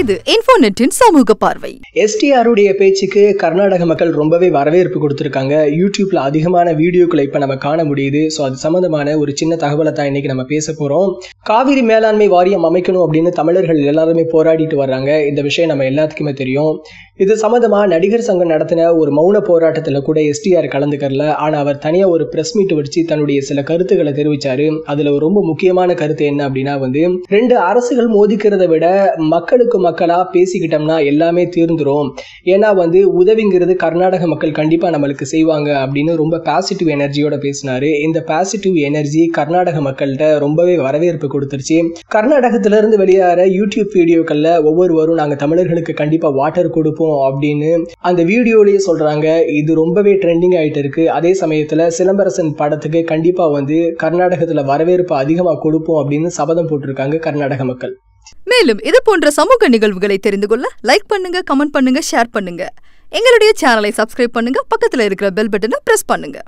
இது இன்ஃபோநெட்டின் சமூக பார்வை. எஸ்டிஆருடைய பேச்சுக்கு கர்நாடக மக்கள் ரொம்பவே வரவேற்பு கொடுத்துருக்காங்க. யூடியூப்ல அதிகமான வீடியோக்களை இப்போ நம்ம காண முடியுது. ஸோ அது சம்மந்தமான ஒரு சின்ன தகவலை தான் இன்னைக்கு நம்ம பேச போறோம். காவிரி மேலாண்மை வாரியம் அமைக்கணும் அப்படின்னு தமிழர்கள் எல்லாருமே போராடிட்டு வர்றாங்க. இந்த விஷயம் நம்ம எல்லாத்துக்குமே தெரியும். இது சம்மந்தமா நடிகர் சங்கம் நடத்தின ஒரு மௌன போராட்டத்தில் கூட எஸ்டிஆர் கலந்துக்கறல. ஆனால் அவர் தனியாக ஒரு ப்ரெஸ் மீட் வச்சு தன்னுடைய சில கருத்துக்களை தெரிவிச்சாரு. அதில் ரொம்ப முக்கியமான கருத்து என்ன அப்படின்னா வந்து ரெண்டு அரசுகள் மோதிக்கிறத விட மக்களுக்கு மக்களா பேசிக்கிட்டோம்னா எல்லாமே தீர்ந்துரும். ஏன்னா வந்து உதவிங்கிறது கர்நாடக மக்கள் கண்டிப்பா நம்மளுக்கு செய்வாங்க அப்படின்னு ரொம்ப பாசிட்டிவ் எனர்ஜியோட பேசினாரு. இந்த பாசிட்டிவ் எனர்ஜி கர்நாடக மக்கள்கிட்ட ரொம்பவே வரவேற்பு கொடுத்துருச்சு. கர்நாடகத்திலிருந்து வெளியாகிற வெளியேற யூடியூப் வீடியோக்கள்ல ஒவ்வொருவரும் நாங்கள் தமிழர்களுக்கு கண்டிப்பா வாட்டர் கொடுப்போம். அப்படின்னு அந்த வீடியோலயே சொல்றாங்க. இது ரொம்பவே ட்ரெண்டிங் ஆயிட்டு இருக்கு. அதே சமயத்துல சிலம்பரசன் படத்துக்கு கண்டிப்பா வந்து கர்நாடகத்துல வரவேற்பு அதிகமா கொடுப்போம் அப்படின்னு சபதம் போட்டிருக்காங்க கர்நாடக மக்கள். மேலும் இது போன்ற சமூக நிகழ்வுகளை தெரிந்து கொள்ள லைக் பண்ணுங்க கமெண்ட் பண்ணுங்க ஷேர் பண்ணுங்க. எங்களுடைய சேனலை சப்ஸ்கிரைப் பண்ணுங்க பக்கத்துல இருக்கிற பெல் பட்டனை பிரஸ் பண்ணுங்க.